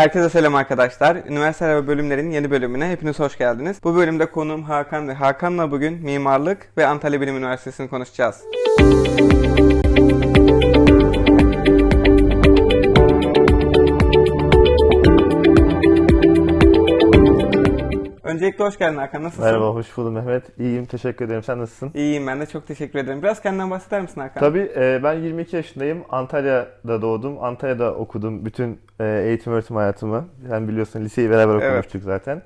Herkese selam arkadaşlar. Üniversite ve bölümlerin yeni bölümüne hepiniz hoş geldiniz. Bu bölümde konuğum Hakan ve Hakan'la bugün mimarlık ve Antalya Bilim Üniversitesi'ni konuşacağız. Öncelikle hoş geldin Hakan. Nasılsın? Merhaba, hoş buldum Mehmet. İyiyim, teşekkür ederim. Sen nasılsın? İyiyim ben de çok teşekkür ederim. Biraz kendinden bahseder misin Hakan? Tabii e, ben 22 yaşındayım. Antalya'da doğdum. Antalya'da okudum bütün e, eğitim öğretim hayatımı. Sen biliyorsun liseyi beraber Evet. okumuştuk zaten.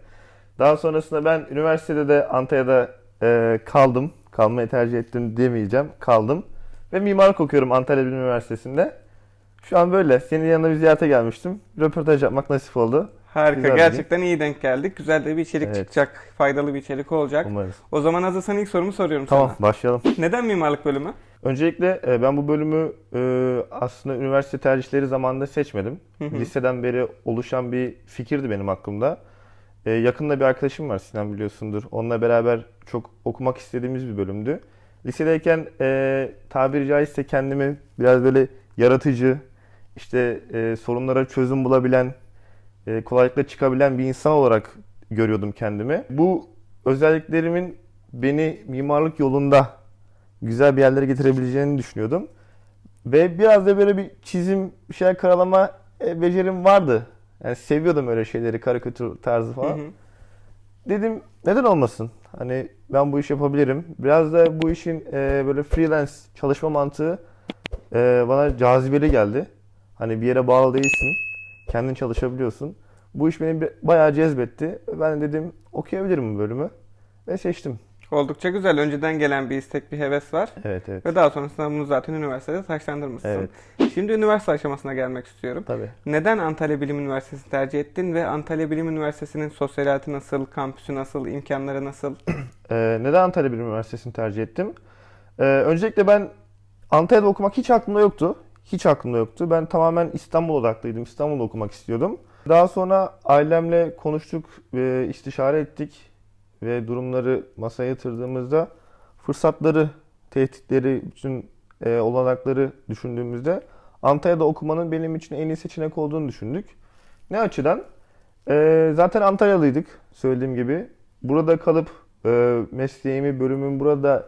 Daha sonrasında ben üniversitede de Antalya'da e, kaldım. Kalmayı tercih ettim demeyeceğim. Kaldım. Ve mimarlık okuyorum Antalya Bilim Üniversitesi'nde. Şu an böyle. Senin yanına bir ziyarete gelmiştim. Röportaj yapmak nasip oldu. Harika. Güzel bir Gerçekten iyi denk geldik. Güzel de bir içerik Evet. çıkacak. Faydalı bir içerik olacak. Umarız. O zaman hazırsan ilk sorumu soruyorum Tamam, sana. başlayalım. Neden mimarlık bölümü? Öncelikle e, ben bu bölümü e, aslında üniversite tercihleri zamanında seçmedim. Hı hı. Liseden beri oluşan bir fikirdi benim aklımda. E, yakında bir arkadaşım var Sinan biliyorsundur. Onunla beraber çok okumak istediğimiz bir bölümdü. Lisedeyken tabiri caizse kendimi biraz böyle yaratıcı, işte sorunlara çözüm bulabilen, e, kolaylıkla çıkabilen bir insan olarak görüyordum kendimi. Bu özelliklerimin beni mimarlık yolunda güzel bir yerlere getirebileceğini düşünüyordum. Ve biraz da böyle bir çizim, bir şeyler karalama e, becerim vardı. Yani seviyordum öyle şeyleri, karikatür tarzı Hı falan. hı. Dedim neden olmasın? Hani ben bu iş yapabilirim. Biraz da bu işin e, böyle freelance çalışma mantığı e, bana cazibeli geldi. Hani bir yere bağlı değilsin. Kendin çalışabiliyorsun. Bu iş beni bayağı cezbetti. Ben de dedim okuyabilirim bu bölümü. Ve seçtim. Oldukça güzel. Önceden gelen bir istek, bir heves var. Evet evet. Ve daha sonrasında bunu zaten üniversitede taşlandırmışsın. Evet. Şimdi üniversite aşamasına gelmek istiyorum. Tabii. Neden Antalya Bilim Üniversitesi'ni tercih ettin ve Antalya Bilim Üniversitesi'nin sosyal hayatı nasıl, kampüsü nasıl, imkanları nasıl? Ee, neden Antalya Bilim Üniversitesi'ni tercih ettim? Ee, öncelikle ben Antalya'da okumak hiç aklımda yoktu. Hiç aklımda yoktu. Ben tamamen İstanbul odaklıydım. İstanbul'da okumak istiyordum. Daha sonra ailemle konuştuk ve istişare ettik. Ve durumları masaya yatırdığımızda fırsatları, tehditleri, bütün e, olanakları düşündüğümüzde Antalya'da okumanın benim için en iyi seçenek olduğunu düşündük. Ne açıdan? Ee, zaten Antalyalıydık söylediğim gibi. Burada kalıp e, mesleğimi, bölümümü burada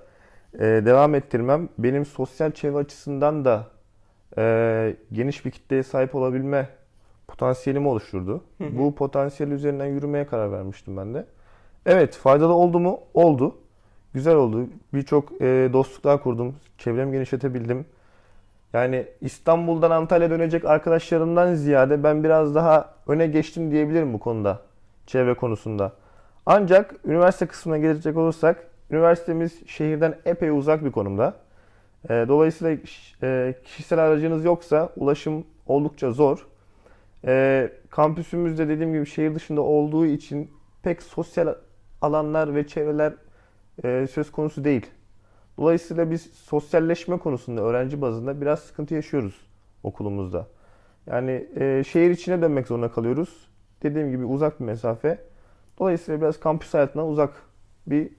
e, devam ettirmem benim sosyal çevre açısından da e, geniş bir kitleye sahip olabilme potansiyelimi oluşturdu. Hı hı. Bu potansiyel üzerinden yürümeye karar vermiştim ben de. Evet, faydalı oldu mu? Oldu. Güzel oldu. Birçok e, dostluklar kurdum. Çevremi genişletebildim. Yani İstanbul'dan Antalya'ya dönecek arkadaşlarımdan ziyade ben biraz daha öne geçtim diyebilirim bu konuda. Çevre konusunda. Ancak üniversite kısmına gelecek olursak üniversitemiz şehirden epey uzak bir konumda. E, dolayısıyla e, kişisel aracınız yoksa ulaşım oldukça zor. E, kampüsümüzde dediğim gibi şehir dışında olduğu için pek sosyal alanlar ve çevreler e, söz konusu değil. Dolayısıyla biz sosyalleşme konusunda öğrenci bazında biraz sıkıntı yaşıyoruz okulumuzda. Yani e, şehir içine dönmek zorunda kalıyoruz. Dediğim gibi uzak bir mesafe. Dolayısıyla biraz kampüs hayatına uzak bir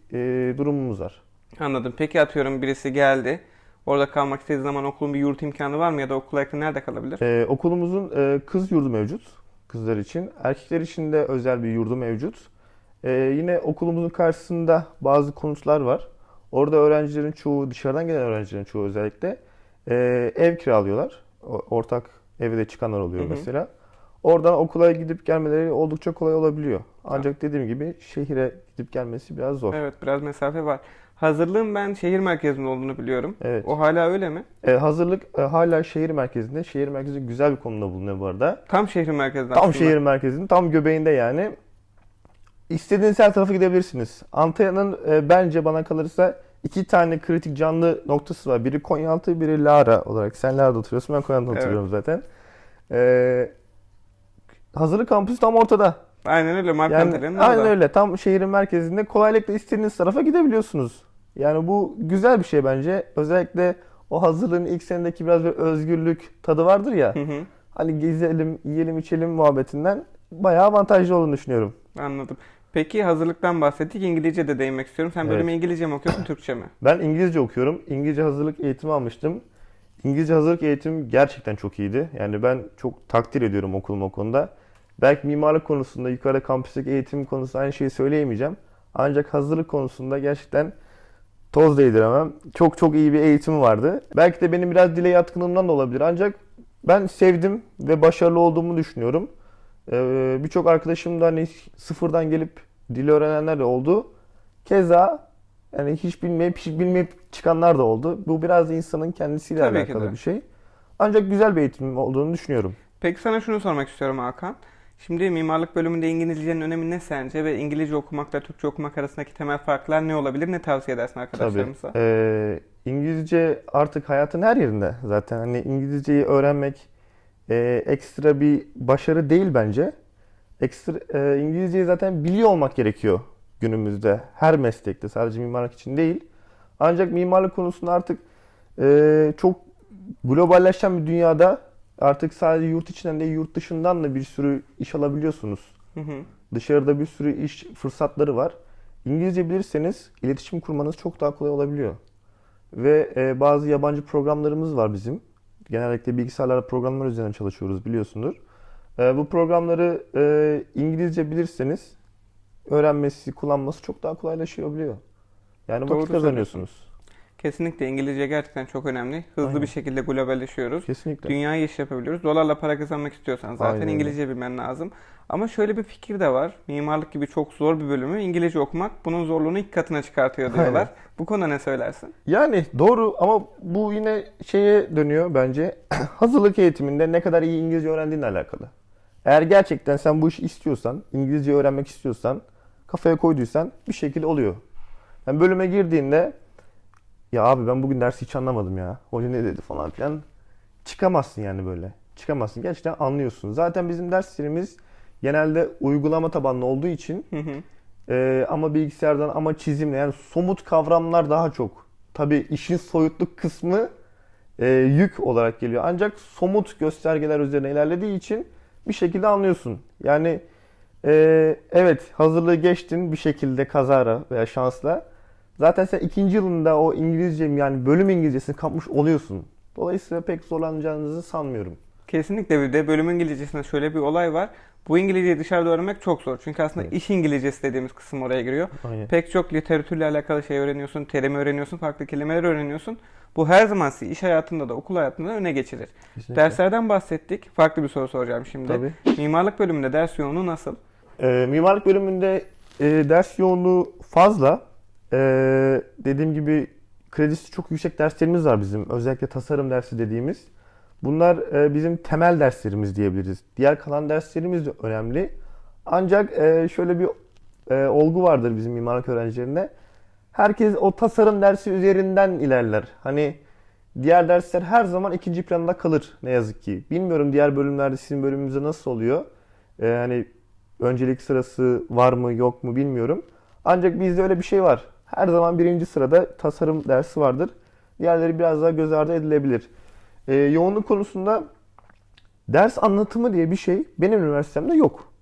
durumumuz var. Anladım. Peki atıyorum birisi geldi. Orada kalmak istediği zaman okulun bir yurt imkanı var mı ya da okula yakın nerede kalabilir? E, okulumuzun e, kız yurdu mevcut kızlar için. Erkekler için de özel bir yurdu mevcut. E, yine okulumuzun karşısında bazı konutlar var. Orada öğrencilerin çoğu, dışarıdan gelen öğrencilerin çoğu özellikle e, ev kiralıyorlar. O- Ortak eve de çıkanlar oluyor Hı hı. mesela. Oradan okula gidip gelmeleri oldukça kolay olabiliyor. Ancak dediğim gibi şehire gidip gelmesi biraz zor. Evet biraz mesafe var. Hazırlığın ben şehir merkezinde olduğunu biliyorum. Evet. O hala öyle mi? E, hazırlık e, hala şehir merkezinde. Şehir merkezi güzel bir konumda bulunuyor bu arada. Tam şehrin merkezinde Tam aslında. şehir merkezinin tam göbeğinde yani. İstediğiniz her tarafa gidebilirsiniz. Antalya'nın e, bence bana kalırsa iki tane kritik canlı noktası var. Biri Konyaaltı, biri Lara olarak. Sen Lara'da oturuyorsun, ben Konyaaltı'da Evet. oturuyorum zaten. E, hazırlık kampüsü tam ortada. Aynen öyle. Mark Yani aynen orada. öyle. Tam şehrin merkezinde kolaylıkla istediğiniz tarafa gidebiliyorsunuz. Yani bu güzel bir şey bence. Özellikle o hazırlığın ilk senedeki biraz bir özgürlük tadı vardır ya. Hı hı. Hani gezelim, yiyelim, içelim muhabbetinden bayağı avantajlı olduğunu düşünüyorum. Anladım. Peki hazırlıktan bahsettik. İngilizce de değinmek istiyorum. Sen Evet. bölümü İngilizce mi okuyorsun, Türkçe mi? Ben İngilizce okuyorum. İngilizce hazırlık eğitimi almıştım. İngilizce hazırlık eğitim gerçekten çok iyiydi. Yani ben çok takdir ediyorum okulum o konuda. Belki mimarlık konusunda yukarıda kampüsteki eğitim konusunda aynı şeyi söyleyemeyeceğim. Ancak hazırlık konusunda gerçekten toz değdiremem. Çok çok iyi bir eğitim vardı. Belki de benim biraz dile yatkınlığımdan da olabilir. Ancak ben sevdim ve başarılı olduğumu düşünüyorum. Ee, Birçok arkadaşım da hani sıfırdan gelip dil öğrenenler de oldu. Keza yani hiç bilmeyip hiç bilmeyip çıkanlar da oldu. Bu biraz da insanın kendisiyle Tabii alakalı bir şey. Ancak güzel bir eğitim olduğunu düşünüyorum. Peki sana şunu sormak istiyorum Hakan. Şimdi mimarlık bölümünde İngilizcenin önemi ne sence ve İngilizce okumakla Türkçe okumak arasındaki temel farklar ne olabilir? Ne tavsiye edersin Tabii. arkadaşlarımıza? Ee, İngilizce artık hayatın her yerinde zaten. Hani İngilizceyi öğrenmek e, ekstra bir başarı değil bence. Ekstra e, İngilizceyi zaten biliyor olmak gerekiyor günümüzde. Her meslekte sadece mimarlık için değil. Ancak mimarlık konusunda artık e, çok globalleşen bir dünyada artık sadece yurt içinden değil yurt dışından da bir sürü iş alabiliyorsunuz. Hı hı. Dışarıda bir sürü iş fırsatları var. İngilizce bilirseniz iletişim kurmanız çok daha kolay olabiliyor. Ve e, bazı yabancı programlarımız var bizim. Genellikle bilgisayarlarda programlar üzerine çalışıyoruz biliyorsundur. E, bu programları e, İngilizce bilirseniz öğrenmesi, kullanması çok daha kolaylaşabiliyor. Yani Doğru vakit kazanıyorsunuz. Kesinlikle İngilizce gerçekten çok önemli. Hızlı Aynen. bir şekilde globalleşiyoruz. Kesinlikle. Dünyayı iş yapabiliyoruz. Dolarla para kazanmak istiyorsan zaten Aynen. İngilizce bilmen lazım. Ama şöyle bir fikir de var. Mimarlık gibi çok zor bir bölümü İngilizce okumak bunun zorluğunu iki katına çıkartıyor diyorlar. Aynen. Bu konuda ne söylersin? Yani doğru ama bu yine şeye dönüyor bence. Hazırlık eğitiminde ne kadar iyi İngilizce öğrendiğinle alakalı. Eğer gerçekten sen bu işi istiyorsan, İngilizce öğrenmek istiyorsan, kafaya koyduysan bir şekilde oluyor. Yani bölüme girdiğinde ya abi ben bugün dersi hiç anlamadım ya. Hoca ne dedi falan filan. Çıkamazsın yani böyle. Çıkamazsın. Gerçekten anlıyorsun. Zaten bizim derslerimiz genelde uygulama tabanlı olduğu için Hı hı. ee, ama bilgisayardan ama çizimle yani somut kavramlar daha çok. Tabii işin soyutluk kısmı e, yük olarak geliyor. Ancak somut göstergeler üzerine ilerlediği için bir şekilde anlıyorsun. Yani e, evet hazırlığı geçtin bir şekilde kazara veya şansla. Zaten sen ikinci yılında o İngilizce yani bölüm İngilizcesini kapmış oluyorsun. Dolayısıyla pek zorlanacağınızı sanmıyorum. Kesinlikle bir de bölüm İngilizcesinde şöyle bir olay var. Bu İngilizceyi dışarıda öğrenmek çok zor. Çünkü aslında Evet. iş İngilizcesi dediğimiz kısım oraya giriyor. Aynen. Pek çok literatürle alakalı şey öğreniyorsun, terim öğreniyorsun, farklı kelimeler öğreniyorsun. Bu her zaman sizi iş hayatında da okul hayatında da öne geçirir. Kesinlikle. Derslerden bahsettik. Farklı bir soru soracağım şimdi. Tabii. Mimarlık bölümünde ders yoğunluğu nasıl? Ee, mimarlık bölümünde e, ders yoğunluğu fazla. Ee, dediğim gibi kredisi çok yüksek derslerimiz var bizim. Özellikle tasarım dersi dediğimiz. Bunlar e, bizim temel derslerimiz diyebiliriz. Diğer kalan derslerimiz de önemli. Ancak e, şöyle bir e, olgu vardır bizim mimarlık öğrencilerinde. Herkes o tasarım dersi üzerinden ilerler. Hani diğer dersler her zaman ikinci planda kalır ne yazık ki. Bilmiyorum diğer bölümlerde sizin bölümünüzde nasıl oluyor. E, hani öncelik sırası var mı yok mu bilmiyorum. Ancak bizde öyle bir şey var. Her zaman birinci sırada tasarım dersi vardır. Diğerleri biraz daha göz ardı edilebilir. Ee, yoğunluk konusunda ders anlatımı diye bir şey benim üniversitemde yok.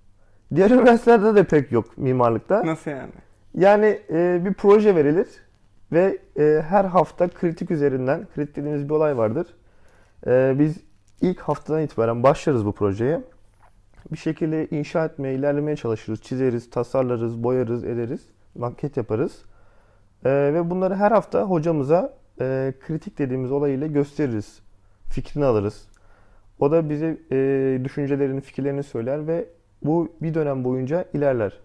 Diğer üniversitelerde de pek yok mimarlıkta. Nasıl yani? Yani e, bir proje verilir ve e, her hafta kritik üzerinden, kritik dediğimiz bir olay vardır. E, biz ilk haftadan itibaren başlarız bu projeye. Bir şekilde inşa etmeye, ilerlemeye çalışırız. Çizeriz, tasarlarız, boyarız, ederiz, maket yaparız. E, ve bunları her hafta hocamıza e, kritik dediğimiz olayıyla gösteririz. Fikrini alırız. O da bize e, düşüncelerini, fikirlerini söyler ve bu bir dönem boyunca ilerler.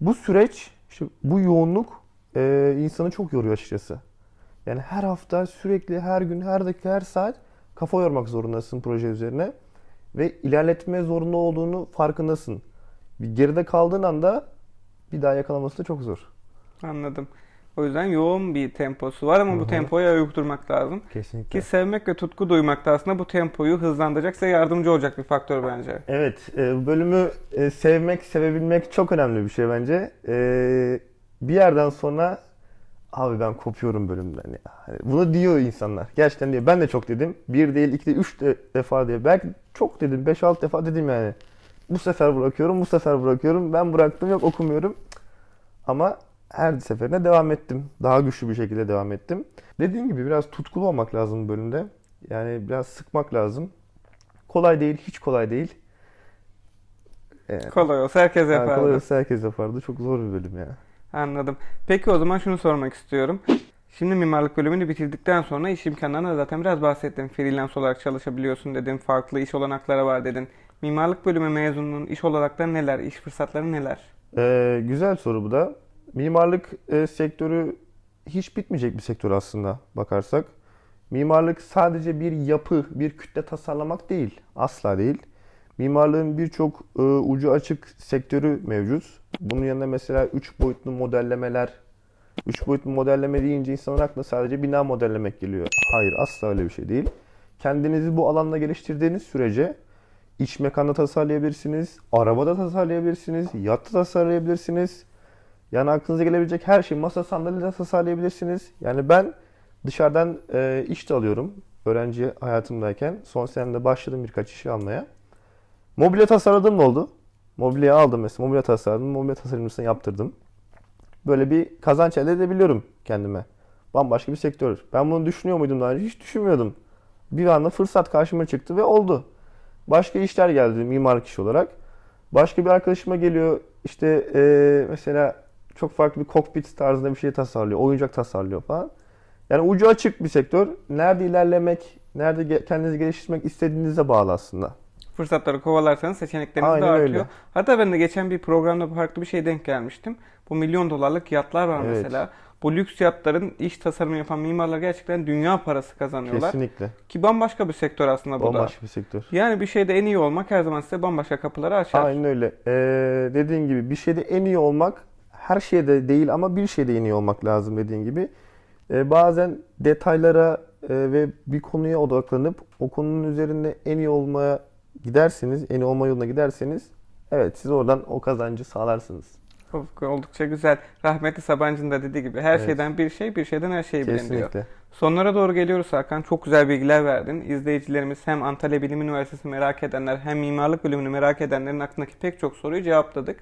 Bu süreç, işte bu yoğunluk e, insanı çok yoruyor açıkçası. Yani her hafta sürekli, her gün, her dakika, her saat kafa yormak zorundasın proje üzerine. Ve ilerletme zorunda olduğunu farkındasın. Bir geride kaldığın anda bir daha yakalaması da çok zor. Anladım. O yüzden yoğun bir temposu var ama Hı bu ayak durmak lazım. Kesinlikle. Ki sevmek ve tutku duymak da aslında bu tempoyu hızlandıracak size yardımcı olacak bir faktör bence. Evet, e, bu bölümü e, sevmek, sevebilmek çok önemli bir şey bence. E, bir yerden sonra abi ben kopuyorum bölümden. ya. Hani bunu diyor insanlar. Gerçekten diyor. Ben de çok dedim. Bir değil, iki değil, üç de, defa diye. Belki çok dedim. Beş, altı defa dedim yani. Bu sefer bırakıyorum, bu sefer bırakıyorum. Ben bıraktım, yok okumuyorum. Ama her seferine devam ettim. Daha güçlü bir şekilde devam ettim. Dediğim gibi biraz tutkulu olmak lazım bu bölümde. Yani biraz sıkmak lazım. Kolay değil, hiç kolay değil. Yani, Kolay olsa herkes yani yapardı. kolay olsa herkes yapardı. Çok zor bir bölüm ya. Anladım. Peki o zaman şunu sormak istiyorum. Şimdi mimarlık bölümünü bitirdikten sonra iş imkanlarına zaten biraz bahsettim. Freelance olarak çalışabiliyorsun dedin. Farklı iş olanakları var dedin. Mimarlık bölümü mezununun iş olanakları neler? iş fırsatları neler? Ee, güzel soru bu da. Mimarlık e, sektörü hiç bitmeyecek bir sektör aslında bakarsak. Mimarlık sadece bir yapı, bir kütle tasarlamak değil. Asla değil. Mimarlığın birçok e, ucu açık sektörü mevcut. Bunun yanında mesela 3 boyutlu modellemeler. 3 boyutlu modelleme deyince insanın aklına sadece bina modellemek geliyor. Hayır asla öyle bir şey değil. Kendinizi bu alanda geliştirdiğiniz sürece iç mekanda tasarlayabilirsiniz, arabada tasarlayabilirsiniz, yatta tasarlayabilirsiniz. Yani aklınıza gelebilecek her şey masa sandalyede tasarlayabilirsiniz. Yani ben dışarıdan e, iş de alıyorum öğrenci hayatımdayken. Son senemde başladım birkaç işi almaya. Mobilya tasarladığım da oldu. Mobilya aldım mesela. Mobilya tasarladım. Mobilya tasarımcısını yaptırdım. Böyle bir kazanç elde edebiliyorum kendime. Bambaşka bir sektör. Ben bunu düşünüyor muydum daha önce? Hiç düşünmüyordum. Bir anda fırsat karşıma çıktı ve oldu. Başka işler geldi mimarlık işi olarak. Başka bir arkadaşıma geliyor işte eee, mesela çok farklı bir kokpit tarzında bir şey tasarlıyor. Oyuncak tasarlıyor falan. Yani ucu açık bir sektör. Nerede ilerlemek, nerede kendinizi geliştirmek istediğinize bağlı aslında. Fırsatları kovalarsanız seçenekleriniz Aynen de artıyor. öyle. Hatta ben de geçen bir programda farklı bir şey denk gelmiştim. Bu milyon dolarlık yatlar var Evet. mesela. Bu lüks yatların iş tasarımı yapan mimarlar gerçekten dünya parası kazanıyorlar. Kesinlikle. Ki bambaşka bir sektör aslında bu da. Bambaşka bir sektör. Yani bir şeyde en iyi olmak her zaman size bambaşka kapıları açar. Aynen öyle. Ee, dediğin gibi bir şeyde en iyi olmak her şeyde değil ama bir şeyde en iyi olmak lazım dediğin gibi. Ee, bazen detaylara e, ve bir konuya odaklanıp o konunun üzerinde en iyi olmaya giderseniz, en iyi olma yoluna giderseniz evet siz oradan o kazancı sağlarsınız. Of, Oldukça güzel. Rahmetli Sabancı'nın da dediği gibi her Evet. şeyden bir şey, bir şeyden her şeyi bilin diyor. Sonlara doğru geliyoruz Hakan. Çok güzel bilgiler verdin. İzleyicilerimiz hem Antalya Bilim Üniversitesi merak edenler hem mimarlık bölümünü merak edenlerin aklındaki pek çok soruyu cevapladık.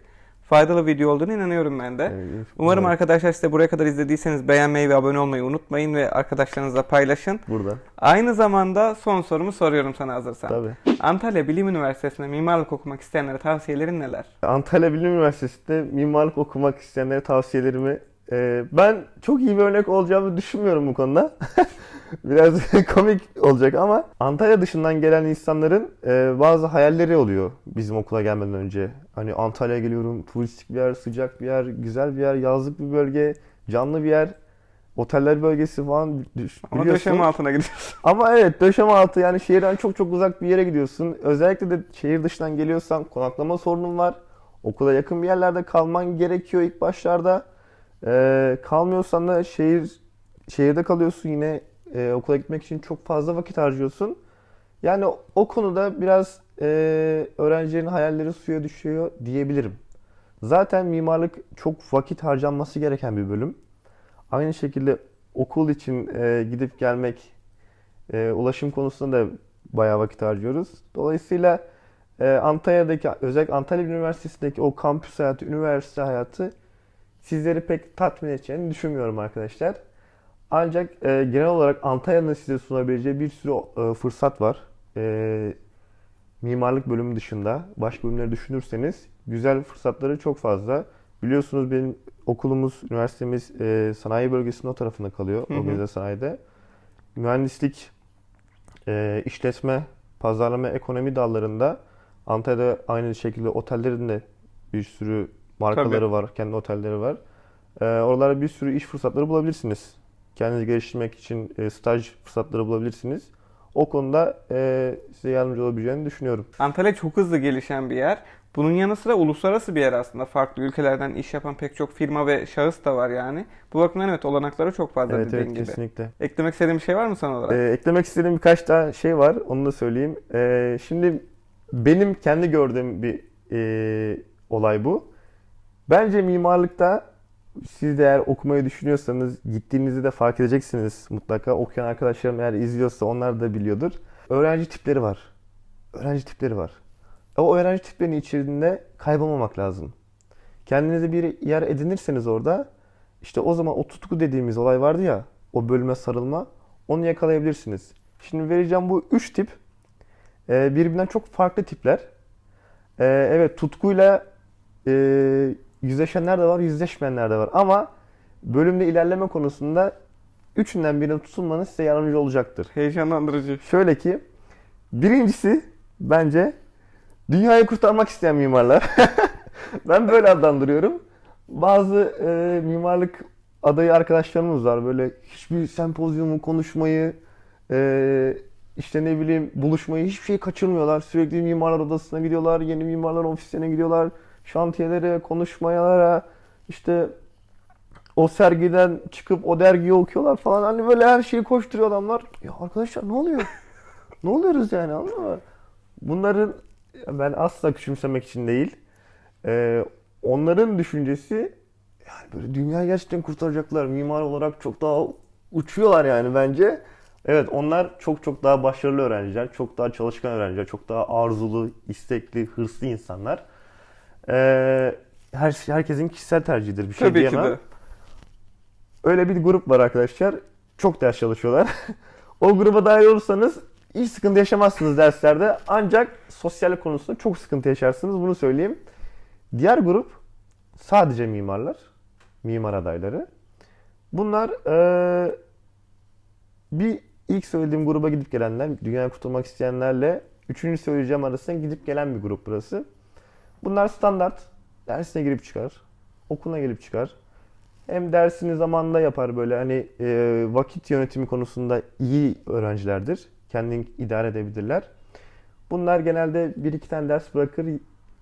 Faydalı video olduğunu inanıyorum ben de. Evet, Umarım evet. arkadaşlar size buraya kadar izlediyseniz beğenmeyi ve abone olmayı unutmayın ve arkadaşlarınızla paylaşın. Burada. Aynı zamanda son sorumu soruyorum sana hazırsan. Tabii. Antalya Bilim Üniversitesi'nde mimarlık okumak isteyenlere tavsiyelerin neler? Antalya Bilim Üniversitesi'nde mimarlık okumak isteyenlere tavsiyelerimi e, ben çok iyi bir örnek olacağımı düşünmüyorum bu konuda. Biraz komik olacak ama Antalya dışından gelen insanların e, bazı hayalleri oluyor bizim okula gelmeden önce. Hani Antalya'ya geliyorum, turistik bir yer, sıcak bir yer, güzel bir yer, yazlık bir bölge, canlı bir yer, oteller bölgesi falan düş- Ama biliyorsun. döşeme altına gidiyorsun. Ama evet döşeme altı yani şehirden çok çok uzak bir yere gidiyorsun. Özellikle de şehir dışından geliyorsan konaklama sorunun var. Okula yakın bir yerlerde kalman gerekiyor ilk başlarda. Ee, kalmıyorsan da şehir şehirde kalıyorsun yine e, okula gitmek için çok fazla vakit harcıyorsun. Yani o konuda biraz e, öğrencilerin hayalleri suya düşüyor diyebilirim. Zaten mimarlık çok vakit harcanması gereken bir bölüm. Aynı şekilde okul için e, gidip gelmek, e, ulaşım konusunda da bayağı vakit harcıyoruz. Dolayısıyla e, Antalya'daki, özellikle Antalya Üniversitesi'ndeki o kampüs hayatı, üniversite hayatı sizleri pek tatmin edeceğini düşünmüyorum arkadaşlar. Ancak e, genel olarak Antalya'nın size sunabileceği bir sürü e, fırsat var. E, mimarlık bölümü dışında başka bölümleri düşünürseniz güzel fırsatları çok fazla. Biliyorsunuz benim okulumuz, üniversitemiz e, sanayi bölgesinin o tarafında kalıyor. Hı hı. Organize sanayide. Mühendislik, e, işletme, pazarlama, ekonomi dallarında Antalya'da aynı şekilde otellerin de bir sürü markaları Tabii. var, kendi otelleri var. E, oralarda bir sürü iş fırsatları bulabilirsiniz. Kendinizi geliştirmek için e, staj fırsatları bulabilirsiniz. O konuda e, size yardımcı olabileceğini düşünüyorum. Antalya çok hızlı gelişen bir yer. Bunun yanı sıra uluslararası bir yer aslında. Farklı ülkelerden iş yapan pek çok firma ve şahıs da var yani. Bu bakımdan evet olanakları çok fazla Evet dediğin evet gibi. kesinlikle. Eklemek istediğin bir şey var mı son olarak? Ee, eklemek istediğim birkaç daha şey var. Onu da söyleyeyim. Ee, şimdi benim kendi gördüğüm bir e, olay bu. Bence mimarlıkta siz de eğer okumayı düşünüyorsanız gittiğinizde de fark edeceksiniz mutlaka. Okuyan arkadaşlarım eğer izliyorsa onlar da biliyordur. Öğrenci tipleri var. Öğrenci tipleri var. O öğrenci tiplerinin içerisinde kaybolmamak lazım. Kendinize bir yer edinirseniz orada işte o zaman o tutku dediğimiz olay vardı ya o bölüme sarılma onu yakalayabilirsiniz. Şimdi vereceğim bu üç tip e, birbirinden çok farklı tipler. Ee, evet tutkuyla e, yüzleşenler de var, yüzleşmeyenler de var. Ama bölümde ilerleme konusunda üçünden birine tutulmanız size yardımcı olacaktır. Heyecanlandırıcı. Şöyle ki birincisi bence dünyayı kurtarmak isteyen mimarlar. ben böyle adlandırıyorum. Bazı e, mimarlık adayı arkadaşlarımız var. Böyle hiçbir sempozyumu, konuşmayı, e, işte ne bileyim buluşmayı hiçbir şey kaçırmıyorlar. Sürekli mimarlar odasına gidiyorlar, yeni mimarlar ofislerine gidiyorlar. Şantiyelere, konuşmalara, işte o sergiden çıkıp o dergiyi okuyorlar falan. Hani böyle her şeyi koşturuyor adamlar. Ya arkadaşlar ne oluyor? ne oluyoruz yani anladın mı? Bunların ben asla küçümsemek için değil. Ee, onların düşüncesi yani böyle dünyayı gerçekten kurtaracaklar. Mimar olarak çok daha uçuyorlar yani bence. Evet onlar çok çok daha başarılı öğrenciler. Çok daha çalışkan öğrenciler. Çok daha arzulu, istekli, hırslı insanlar. Ee, her, herkesin kişisel tercihidir. Bir şey Tabii ki diyemem. de. Öyle bir grup var arkadaşlar. Çok ders çalışıyorlar. o gruba dahil olursanız hiç sıkıntı yaşamazsınız derslerde. Ancak sosyallik konusunda çok sıkıntı yaşarsınız. Bunu söyleyeyim. Diğer grup sadece mimarlar. Mimar adayları. Bunlar eee, bir ilk söylediğim gruba gidip gelenler, dünyayı kurtulmak isteyenlerle üçüncü söyleyeceğim arasında gidip gelen bir grup burası. Bunlar standart. Dersine girip çıkar. Okuluna gelip çıkar. Hem dersini zamanında yapar böyle hani e, vakit yönetimi konusunda iyi öğrencilerdir. Kendini idare edebilirler. Bunlar genelde bir iki tane ders bırakır.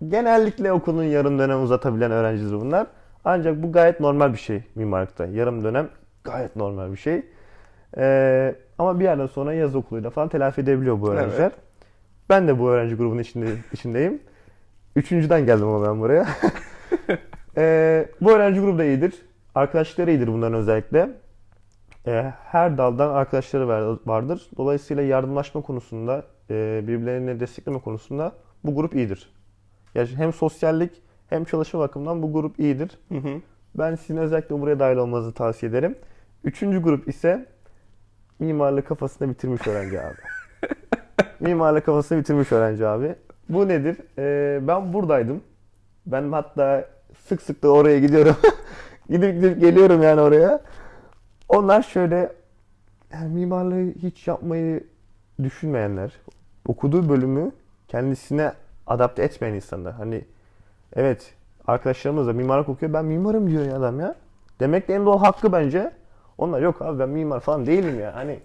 Genellikle okulun yarım dönem uzatabilen öğrencidir bunlar. Ancak bu gayet normal bir şey mimarlıkta. Yarım dönem gayet normal bir şey. E, ama bir yerden sonra yaz okuluyla falan telafi edebiliyor bu öğrenciler. Evet. Ben de bu öğrenci grubunun içinde, içindeyim. Üçüncüden geldim ama ben buraya. Ee, bu öğrenci grubu da iyidir. Arkadaşları iyidir bunların özellikle. Ee, her daldan arkadaşları var- vardır. Dolayısıyla yardımlaşma konusunda, e, birbirlerini destekleme konusunda bu grup iyidir. Yani hem sosyallik hem çalışma bakımından bu grup iyidir. Hı hı. Ben sizin özellikle buraya dahil olmanızı tavsiye ederim. Üçüncü grup ise mimarlık kafasında bitirmiş öğrenci abi. mimarlık kafasında bitirmiş öğrenci abi. Bu nedir? Ee, ben buradaydım. Ben hatta sık sık da oraya gidiyorum. gidip gidip geliyorum yani oraya. Onlar şöyle yani mimarlığı hiç yapmayı düşünmeyenler. Okuduğu bölümü kendisine adapte etmeyen insanlar. Hani evet arkadaşlarımız da mimarlık okuyor. Ben mimarım diyor ya adam ya. Demek de en doğal hakkı bence. Onlar yok abi ben mimar falan değilim ya. Hani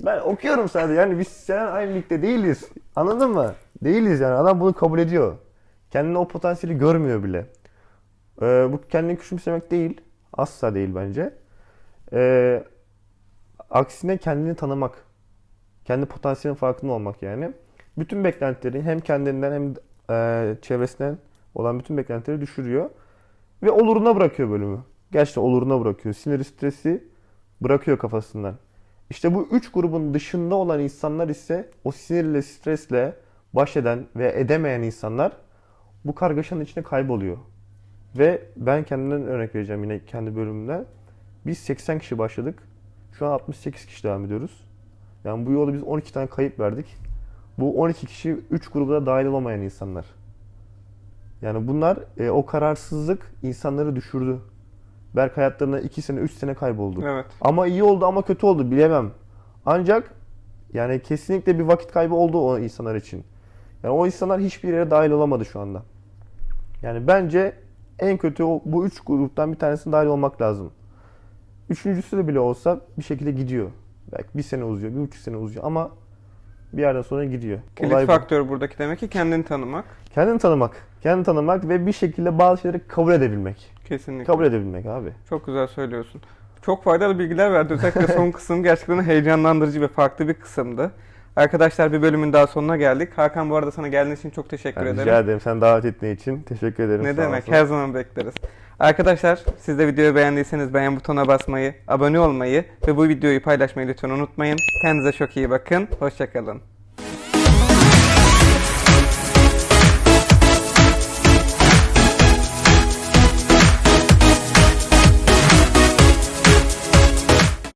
ben okuyorum sadece. Yani biz sen aynı ligde değiliz. Anladın mı? Değiliz yani. Adam bunu kabul ediyor. Kendine o potansiyeli görmüyor bile. Ee, bu kendini küçümsemek değil. Asla değil bence. Ee, aksine kendini tanımak. Kendi potansiyelin farkında olmak yani. Bütün beklentileri hem kendinden hem e, çevresinden olan bütün beklentileri düşürüyor. Ve oluruna bırakıyor bölümü. Gerçekten oluruna bırakıyor. Sinir stresi bırakıyor kafasından. İşte bu üç grubun dışında olan insanlar ise o sinirle, stresle baş eden ve edemeyen insanlar bu kargaşanın içinde kayboluyor. Ve ben kendimden örnek vereceğim yine kendi bölümümden. Biz 80 kişi başladık. Şu an 68 kişi devam ediyoruz. Yani bu yolda biz 12 tane kayıp verdik. Bu 12 kişi 3 gruba da dahil olamayan insanlar. Yani bunlar e, o kararsızlık insanları düşürdü. Belki hayatlarına 2 sene 3 sene kayboldu. Evet. Ama iyi oldu ama kötü oldu bilemem. Ancak yani kesinlikle bir vakit kaybı oldu o insanlar için. Yani o insanlar hiçbir yere dahil olamadı şu anda. Yani bence en kötü bu üç gruptan bir tanesine dahil olmak lazım. Üçüncüsü de bile olsa bir şekilde gidiyor. Belki bir sene uzuyor, bir buçuk sene uzuyor ama bir yerden sonra gidiyor. Kilit Olay bu. faktör buradaki demek ki kendini tanımak. Kendini tanımak. Kendini tanımak ve bir şekilde bazı şeyleri kabul edebilmek. Kesinlikle. Kabul edebilmek abi. Çok güzel söylüyorsun. Çok faydalı bilgiler verdi. Özellikle son kısım gerçekten heyecanlandırıcı ve farklı bir kısımdı. Arkadaşlar bir bölümün daha sonuna geldik. Hakan bu arada sana geldiğin için çok teşekkür Yani ederim. rica ederim. Sen davet ettiğin için teşekkür ederim. Ne Sağ demek? olasın. Her zaman bekleriz. Arkadaşlar siz de videoyu beğendiyseniz beğen butonuna basmayı, abone olmayı ve bu videoyu paylaşmayı lütfen unutmayın. Kendinize çok iyi bakın. Hoşçakalın.